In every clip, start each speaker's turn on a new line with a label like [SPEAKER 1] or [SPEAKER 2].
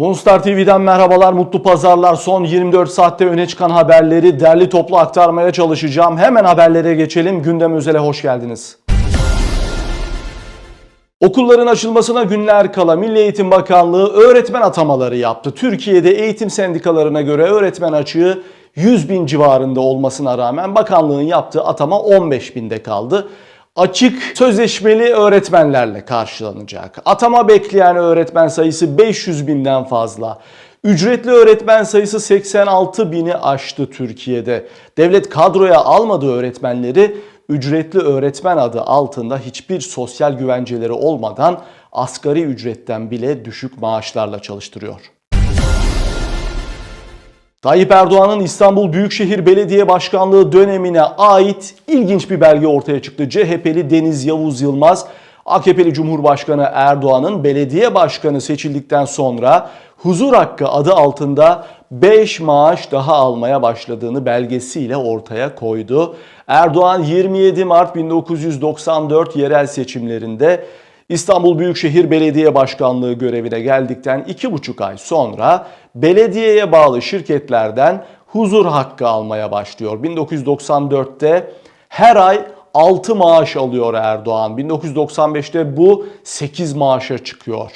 [SPEAKER 1] Monster TV'den merhabalar, mutlu pazarlar. Son 24 saatte öne çıkan haberleri derli toplu aktarmaya çalışacağım. Hemen haberlere geçelim. Gündem Özel'e hoş geldiniz. Okulların açılmasına günler kala Milli Eğitim Bakanlığı öğretmen atamaları yaptı. Türkiye'de eğitim sendikalarına göre öğretmen açığı 100 bin civarında olmasına rağmen bakanlığın yaptığı atama 15 binde kaldı. Açık sözleşmeli öğretmenlerle karşılanacak. Atama bekleyen öğretmen sayısı 500 binden fazla. Ücretli öğretmen sayısı 86 bini aştı Türkiye'de. Devlet kadroya almadığı öğretmenleri ücretli öğretmen adı altında hiçbir sosyal güvenceleri olmadan asgari ücretten bile düşük maaşlarla çalıştırıyor. Tayyip Erdoğan'ın İstanbul Büyükşehir Belediye Başkanlığı dönemine ait ilginç bir belge ortaya çıktı. CHP'li Deniz Yavuz Yılmaz, AKP'li Cumhurbaşkanı Erdoğan'ın belediye başkanı seçildikten sonra huzur hakkı adı altında 5 maaş daha almaya başladığını belgesiyle ortaya koydu. Erdoğan 27 Mart 1994 yerel seçimlerinde İstanbul Büyükşehir Belediye Başkanlığı görevine geldikten 2,5 ay sonra belediyeye bağlı şirketlerden huzur hakkı almaya başlıyor. 1994'te her ay 6 maaş alıyor Erdoğan. 1995'te bu 8 maaşa çıkıyor.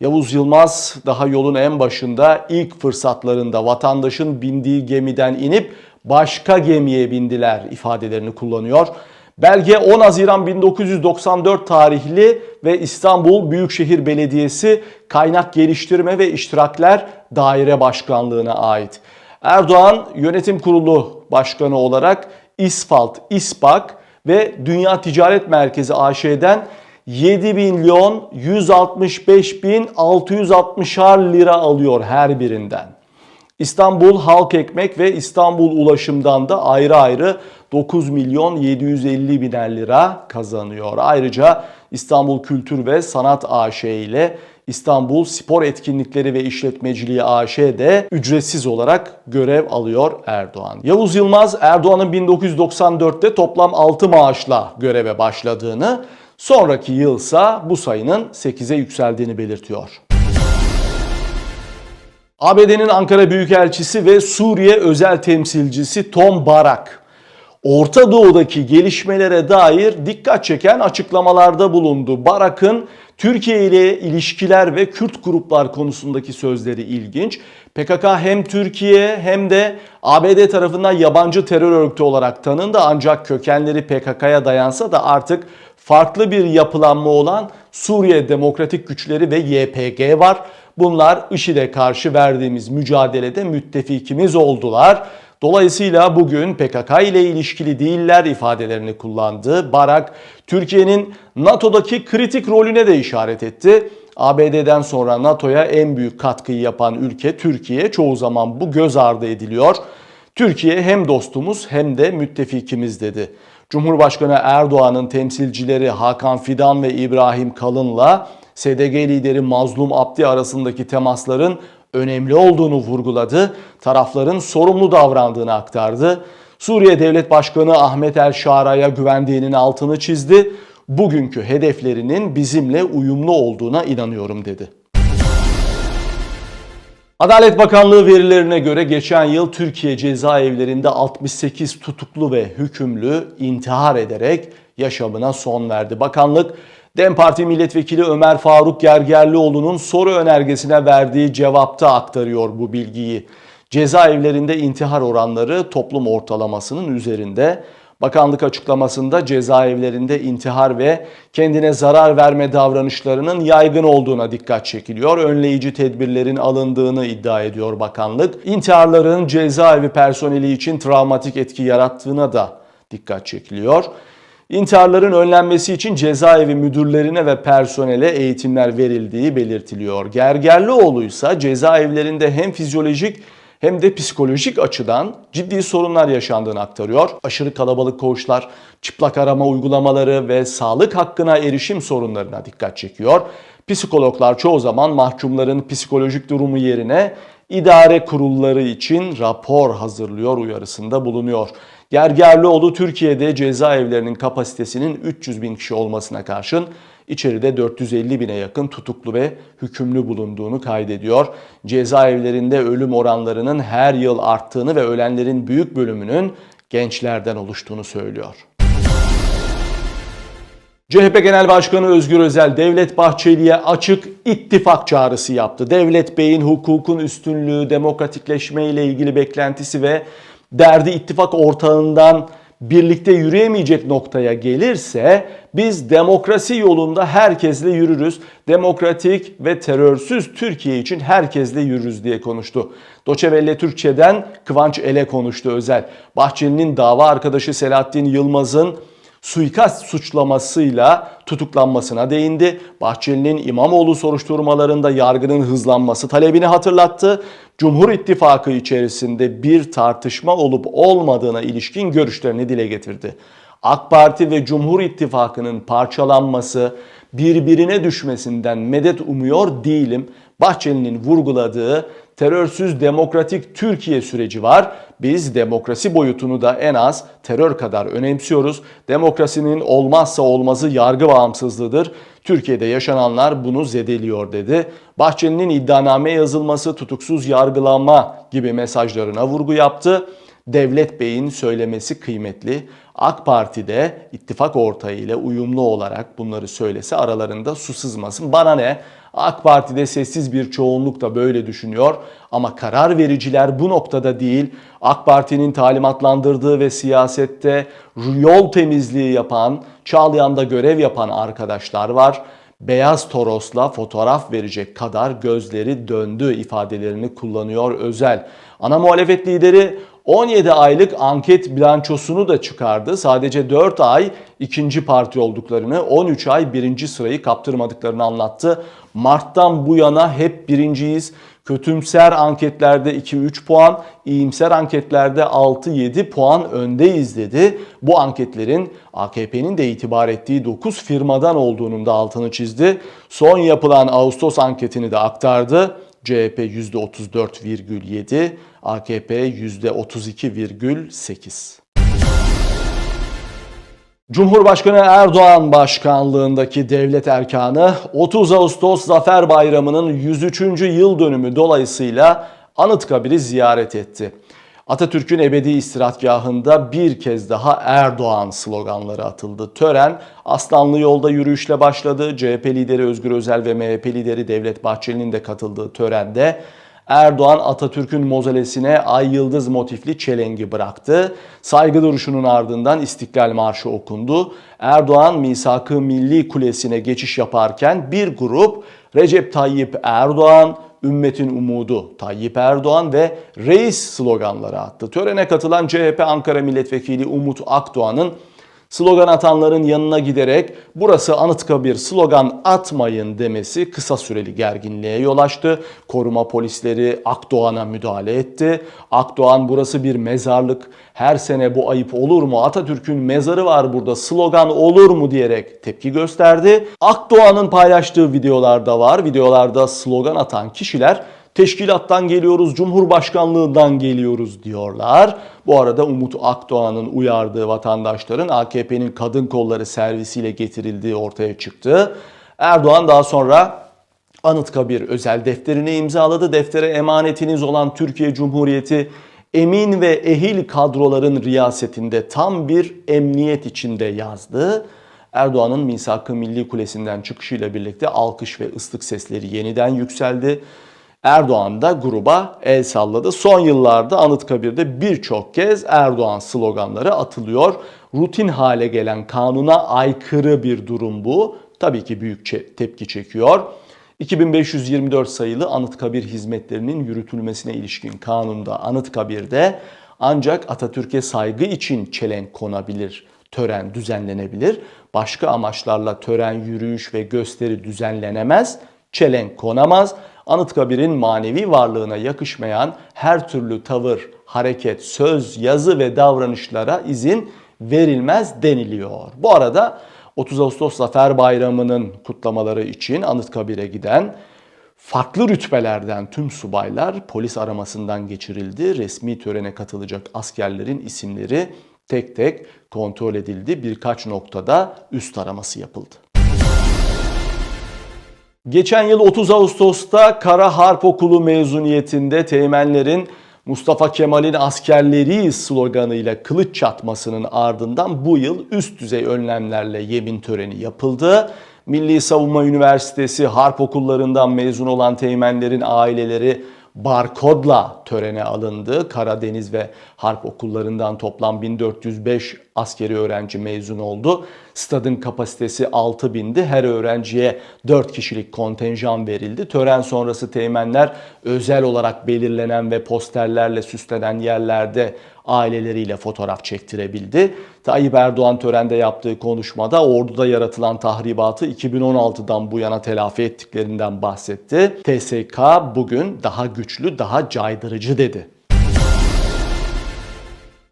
[SPEAKER 1] Yavuz Yılmaz daha yolun en başında ilk fırsatlarında vatandaşın bindiği gemiden inip başka gemiye bindiler ifadelerini kullanıyor. Belge 10 Haziran 1994 tarihli ve İstanbul Büyükşehir Belediyesi Kaynak Geliştirme ve İştirakler Daire Başkanlığı'na ait. Erdoğan Yönetim Kurulu Başkanı olarak İsfalt, İSPAK ve Dünya Ticaret Merkezi AŞ'den 7 milyon 165 bin 660'ar lira alıyor her birinden. İstanbul Halk Ekmek ve İstanbul Ulaşım'dan da ayrı ayrı 9 milyon 750 biner lira kazanıyor. Ayrıca İstanbul Kültür ve Sanat AŞ ile İstanbul Spor Etkinlikleri ve İşletmeciliği AŞ de ücretsiz olarak görev alıyor Erdoğan. Yavuz Yılmaz Erdoğan'ın 1994'te toplam 6 maaşla göreve başladığını, sonraki yılsa bu sayının 8'e yükseldiğini belirtiyor. ABD'nin Ankara Büyükelçisi ve Suriye özel temsilcisi Tom Barak, Orta Doğu'daki gelişmelere dair dikkat çeken açıklamalarda bulundu. Barak'ın Türkiye ile ilişkiler ve Kürt gruplar konusundaki sözleri ilginç. PKK hem Türkiye hem de ABD tarafından yabancı terör örgütü olarak tanındı ancak kökenleri PKK'ya dayansa da artık farklı bir yapılanma olan Suriye Demokratik Güçleri ve YPG var. Bunlar IŞİD'e karşı verdiğimiz mücadelede müttefikimiz oldular. Dolayısıyla bugün PKK ile ilişkili değiller ifadelerini kullandı. Barak, Türkiye'nin NATO'daki kritik rolüne de işaret etti. ABD'den sonra NATO'ya en büyük katkıyı yapan ülke Türkiye. Çoğu zaman bu göz ardı ediliyor. Türkiye hem dostumuz hem de müttefikimiz dedi. Cumhurbaşkanı Erdoğan'ın temsilcileri Hakan Fidan ve İbrahim Kalın'la SDG lideri Mazlum Abdi arasındaki temasların önemli olduğunu vurguladı. Tarafların sorumlu davrandığını aktardı. Suriye Devlet Başkanı Ahmet El Şara'ya güvendiğinin altını çizdi. Bugünkü hedeflerinin bizimle uyumlu olduğuna inanıyorum dedi. Adalet Bakanlığı verilerine göre geçen yıl Türkiye cezaevlerinde 68 tutuklu ve hükümlü intihar ederek yaşamına son verdi. Bakanlık DEM Parti Milletvekili Ömer Faruk Gergerlioğlu'nun soru önergesine verdiği cevapta aktarıyor bu bilgiyi. Cezaevlerinde intihar oranları toplum ortalamasının üzerinde. Bakanlık açıklamasında cezaevlerinde intihar ve kendine zarar verme davranışlarının yaygın olduğuna dikkat çekiliyor. Önleyici tedbirlerin alındığını iddia ediyor bakanlık. İntiharların cezaevi personeli için travmatik etki yarattığına da dikkat çekiliyor. İntiharların önlenmesi için cezaevi müdürlerine ve personele eğitimler verildiği belirtiliyor. Gergerlioğlu ise cezaevlerinde hem fizyolojik hem de psikolojik açıdan ciddi sorunlar yaşandığını aktarıyor. Aşırı kalabalık koğuşlar, çıplak arama uygulamaları ve sağlık hakkına erişim sorunlarına dikkat çekiyor. Psikologlar çoğu zaman mahkumların psikolojik durumu yerine idare kurulları için rapor hazırlıyor uyarısında bulunuyor. Gergerlioğlu Türkiye'de cezaevlerinin kapasitesinin 300 bin kişi olmasına karşın İçeride 450 bine yakın tutuklu ve hükümlü bulunduğunu kaydediyor. Cezaevlerinde ölüm oranlarının her yıl arttığını ve ölenlerin büyük bölümünün gençlerden oluştuğunu söylüyor. CHP Genel Başkanı Özgür Özel Devlet Bahçeli'ye açık ittifak çağrısı yaptı. Devlet Bey'in hukukun üstünlüğü, demokratikleşme ile ilgili beklentisi ve derdi ittifak ortağından birlikte yürüyemeyecek noktaya gelirse biz demokrasi yolunda herkesle yürürüz. Demokratik ve terörsüz Türkiye için herkesle yürürüz diye konuştu. Doçevelle Türkçe'den Kıvanç Ele konuştu Özel. Bahçeli'nin dava arkadaşı Selahattin Yılmaz'ın suikast suçlamasıyla tutuklanmasına değindi. Bahçeli'nin İmamoğlu soruşturmalarında yargının hızlanması talebini hatırlattı. Cumhur İttifakı içerisinde bir tartışma olup olmadığına ilişkin görüşlerini dile getirdi. AK Parti ve Cumhur İttifakı'nın parçalanması, birbirine düşmesinden medet umuyor değilim. Bahçeli'nin vurguladığı terörsüz demokratik Türkiye süreci var. Biz demokrasi boyutunu da en az terör kadar önemsiyoruz. Demokrasinin olmazsa olmazı yargı bağımsızlığıdır. Türkiye'de yaşananlar bunu zedeliyor dedi. Bahçeli'nin iddianame yazılması, tutuksuz yargılanma gibi mesajlarına vurgu yaptı. Devlet Bey'in söylemesi kıymetli. AK Parti'de ittifak ortağı ile uyumlu olarak bunları söylese aralarında su sızmasın. Bana ne? AK Parti'de sessiz bir çoğunluk da böyle düşünüyor ama karar vericiler bu noktada değil. AK Parti'nin talimatlandırdığı ve siyasette yol temizliği yapan, Çağlayan'da görev yapan arkadaşlar var. Beyaz Toros'la fotoğraf verecek kadar gözleri döndü ifadelerini kullanıyor özel. Ana muhalefet lideri 17 aylık anket bilançosunu da çıkardı. Sadece 4 ay ikinci parti olduklarını, 13 ay birinci sırayı kaptırmadıklarını anlattı. Mart'tan bu yana hep birinciyiz. Kötümser anketlerde 2-3 puan, iyimser anketlerde 6-7 puan öndeyiz dedi. Bu anketlerin AKP'nin de itibar ettiği 9 firmadan olduğunun da altını çizdi. Son yapılan Ağustos anketini de aktardı. CHP %34,7, AKP %32,8. Cumhurbaşkanı Erdoğan başkanlığındaki devlet erkanı 30 Ağustos Zafer Bayramı'nın 103. yıl dönümü dolayısıyla Anıtkabir'i ziyaret etti. Atatürk'ün ebedi istirahatgahında bir kez daha Erdoğan sloganları atıldı. Tören Aslanlı yolda yürüyüşle başladı. CHP lideri Özgür Özel ve MHP lideri Devlet Bahçeli'nin de katıldığı törende Erdoğan Atatürk'ün mozolesine ay yıldız motifli çelengi bıraktı. Saygı duruşunun ardından İstiklal Marşı okundu. Erdoğan Misak-ı Milli Kulesi'ne geçiş yaparken bir grup Recep Tayyip Erdoğan, ümmetin umudu Tayyip Erdoğan ve reis sloganları attı. Törene katılan CHP Ankara Milletvekili Umut Akdoğan'ın slogan atanların yanına giderek burası Anıtkabir slogan atmayın demesi kısa süreli gerginliğe yol açtı. Koruma polisleri Akdoğan'a müdahale etti. Akdoğan burası bir mezarlık. Her sene bu ayıp olur mu? Atatürk'ün mezarı var burada slogan olur mu diyerek tepki gösterdi. Akdoğan'ın paylaştığı videolarda var. Videolarda slogan atan kişiler teşkilattan geliyoruz, Cumhurbaşkanlığından geliyoruz diyorlar. Bu arada Umut Akdoğan'ın uyardığı vatandaşların AKP'nin kadın kolları servisiyle getirildiği ortaya çıktı. Erdoğan daha sonra Anıtkabir özel defterini imzaladı. Deftere emanetiniz olan Türkiye Cumhuriyeti emin ve ehil kadroların riyasetinde tam bir emniyet içinde yazdı. Erdoğan'ın Misak-ı Milli Kulesi'nden çıkışıyla birlikte alkış ve ıslık sesleri yeniden yükseldi. Erdoğan da gruba el salladı. Son yıllarda Anıtkabir'de birçok kez Erdoğan sloganları atılıyor. Rutin hale gelen kanuna aykırı bir durum bu. Tabii ki büyük tepki çekiyor. 2524 sayılı Anıtkabir hizmetlerinin yürütülmesine ilişkin kanunda Anıtkabir'de ancak Atatürk'e saygı için çelenk konabilir, tören düzenlenebilir. Başka amaçlarla tören, yürüyüş ve gösteri düzenlenemez, çelenk konamaz. Anıtkabir'in manevi varlığına yakışmayan her türlü tavır, hareket, söz, yazı ve davranışlara izin verilmez deniliyor. Bu arada 30 Ağustos Zafer Bayramı'nın kutlamaları için Anıtkabir'e giden farklı rütbelerden tüm subaylar polis aramasından geçirildi. Resmi törene katılacak askerlerin isimleri tek tek kontrol edildi. Birkaç noktada üst araması yapıldı. Geçen yıl 30 Ağustos'ta Kara Harp Okulu mezuniyetinde teğmenlerin Mustafa Kemal'in askerleri sloganıyla kılıç çatmasının ardından bu yıl üst düzey önlemlerle yemin töreni yapıldı. Milli Savunma Üniversitesi harp okullarından mezun olan teğmenlerin aileleri barkodla törene alındı. Karadeniz ve harp okullarından toplam 1405 askeri öğrenci mezun oldu. Stadın kapasitesi 6000'di. Her öğrenciye 4 kişilik kontenjan verildi. Tören sonrası teğmenler özel olarak belirlenen ve posterlerle süslenen yerlerde aileleriyle fotoğraf çektirebildi. Tayyip Erdoğan törende yaptığı konuşmada orduda yaratılan tahribatı 2016'dan bu yana telafi ettiklerinden bahsetti. TSK bugün daha güçlü, daha caydırıcı dedi.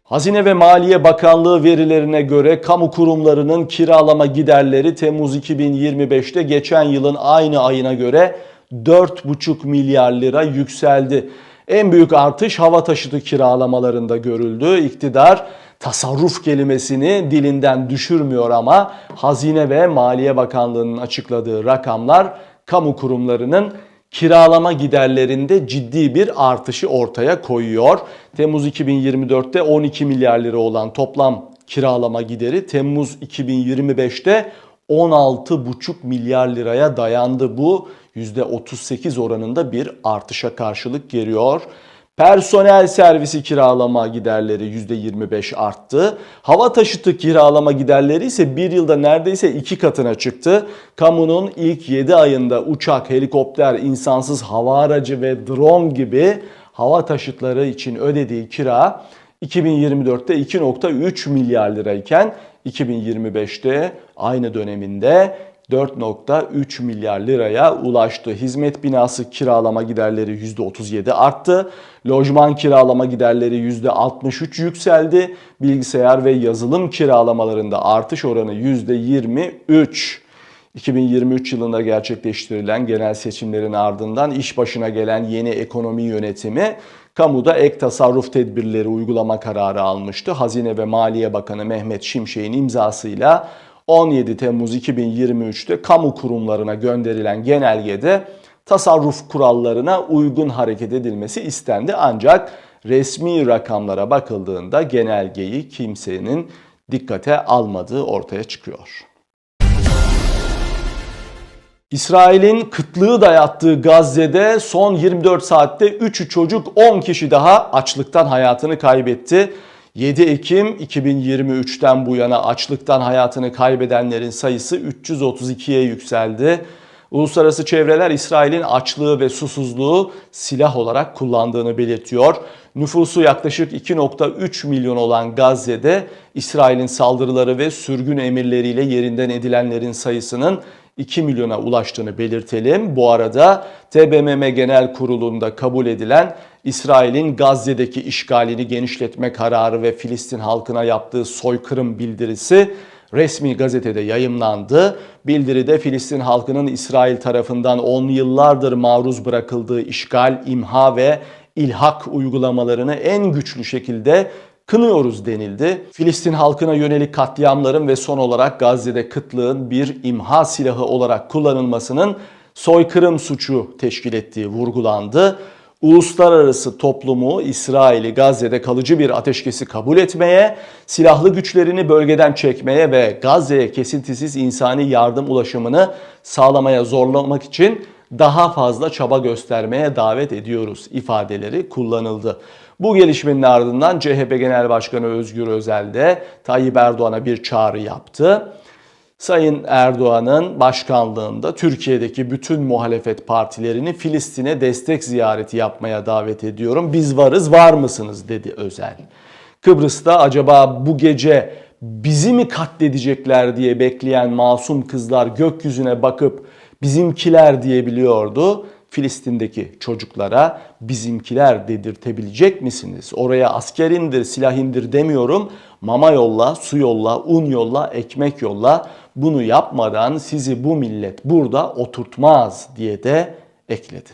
[SPEAKER 1] Hazine ve Maliye Bakanlığı verilerine göre kamu kurumlarının kiralama giderleri Temmuz 2025'te geçen yılın aynı ayına göre 4,5 milyar lira yükseldi. En büyük artış hava taşıtı kiralamalarında görüldü. İktidar tasarruf kelimesini dilinden düşürmüyor ama Hazine ve Maliye Bakanlığı'nın açıkladığı rakamlar kamu kurumlarının kiralama giderlerinde ciddi bir artışı ortaya koyuyor. Temmuz 2024'te 12 milyar lira olan toplam kiralama gideri Temmuz 2025'te 16,5 milyar liraya dayandı. Bu %38 oranında bir artışa karşılık geliyor. Personel servisi kiralama giderleri %25 arttı. Hava taşıtı kiralama giderleri ise bir yılda neredeyse iki katına çıktı. Kamunun ilk 7 ayında uçak, helikopter, insansız hava aracı ve drone gibi hava taşıtları için ödediği kira 2024'te 2.3 milyar lirayken 2025'te aynı döneminde 4.3 milyar liraya ulaştı. Hizmet binası kiralama giderleri %37 arttı. Lojman kiralama giderleri %63 yükseldi. Bilgisayar ve yazılım kiralamalarında artış oranı %23. 2023 yılında gerçekleştirilen genel seçimlerin ardından iş başına gelen yeni ekonomi yönetimi kamuda ek tasarruf tedbirleri uygulama kararı almıştı. Hazine ve Maliye Bakanı Mehmet Şimşek'in imzasıyla 17 Temmuz 2023'te kamu kurumlarına gönderilen genelgede tasarruf kurallarına uygun hareket edilmesi istendi. Ancak resmi rakamlara bakıldığında genelgeyi kimsenin dikkate almadığı ortaya çıkıyor. İsrail'in kıtlığı dayattığı Gazze'de son 24 saatte 3 çocuk 10 kişi daha açlıktan hayatını kaybetti. 7 Ekim 2023'ten bu yana açlıktan hayatını kaybedenlerin sayısı 332'ye yükseldi. Uluslararası çevreler İsrail'in açlığı ve susuzluğu silah olarak kullandığını belirtiyor. Nüfusu yaklaşık 2.3 milyon olan Gazze'de İsrail'in saldırıları ve sürgün emirleriyle yerinden edilenlerin sayısının 2 milyona ulaştığını belirtelim. Bu arada TBMM Genel Kurulu'nda kabul edilen İsrail'in Gazze'deki işgalini genişletme kararı ve Filistin halkına yaptığı soykırım bildirisi resmi gazetede yayımlandı. Bildiride Filistin halkının İsrail tarafından on yıllardır maruz bırakıldığı işgal, imha ve ilhak uygulamalarını en güçlü şekilde kınıyoruz denildi. Filistin halkına yönelik katliamların ve son olarak Gazze'de kıtlığın bir imha silahı olarak kullanılmasının soykırım suçu teşkil ettiği vurgulandı. Uluslararası toplumu İsrail'i Gazze'de kalıcı bir ateşkesi kabul etmeye, silahlı güçlerini bölgeden çekmeye ve Gazze'ye kesintisiz insani yardım ulaşımını sağlamaya zorlamak için daha fazla çaba göstermeye davet ediyoruz ifadeleri kullanıldı. Bu gelişmenin ardından CHP Genel Başkanı Özgür Özel de Tayyip Erdoğan'a bir çağrı yaptı. Sayın Erdoğan'ın başkanlığında Türkiye'deki bütün muhalefet partilerini Filistin'e destek ziyareti yapmaya davet ediyorum. Biz varız, var mısınız dedi Özel. Kıbrıs'ta acaba bu gece bizi mi katledecekler diye bekleyen masum kızlar gökyüzüne bakıp bizimkiler diyebiliyordu. Filistin'deki çocuklara bizimkiler dedirtebilecek misiniz? Oraya asker indir, silah indir demiyorum. Mama yolla, su yolla, un yolla, ekmek yolla. Bunu yapmadan sizi bu millet burada oturtmaz diye de ekledi.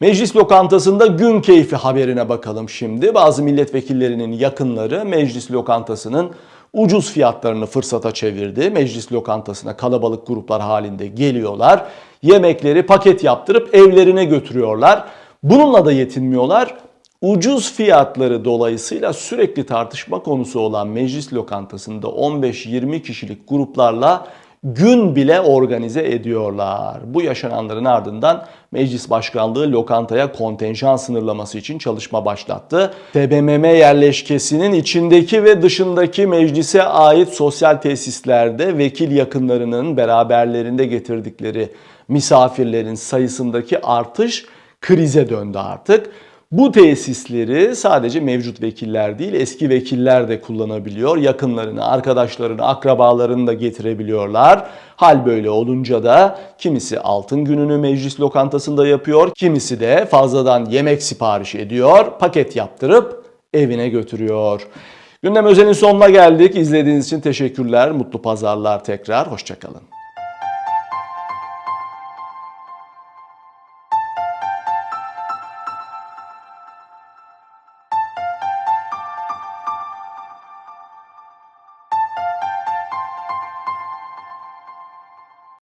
[SPEAKER 1] Meclis lokantasında gün keyfi haberine bakalım şimdi. Bazı milletvekillerinin yakınları meclis lokantasının ucuz fiyatlarını fırsata çevirdi. Meclis lokantasına kalabalık gruplar halinde geliyorlar. Yemekleri paket yaptırıp evlerine götürüyorlar. Bununla da yetinmiyorlar. Ucuz fiyatları dolayısıyla sürekli tartışma konusu olan meclis lokantasında 15-20 kişilik gruplarla gün bile organize ediyorlar. Bu yaşananların ardından Meclis Başkanlığı lokantaya kontenjan sınırlaması için çalışma başlattı. TBMM yerleşkesinin içindeki ve dışındaki meclise ait sosyal tesislerde vekil yakınlarının beraberlerinde getirdikleri misafirlerin sayısındaki artış krize döndü artık. Bu tesisleri sadece mevcut vekiller değil eski vekiller de kullanabiliyor. Yakınlarını, arkadaşlarını, akrabalarını da getirebiliyorlar. Hal böyle olunca da kimisi altın gününü meclis lokantasında yapıyor, kimisi de fazladan yemek sipariş ediyor, paket yaptırıp evine götürüyor. Gündem özelin sonuna geldik. İzlediğiniz için teşekkürler. Mutlu pazarlar tekrar. Hoşçakalın.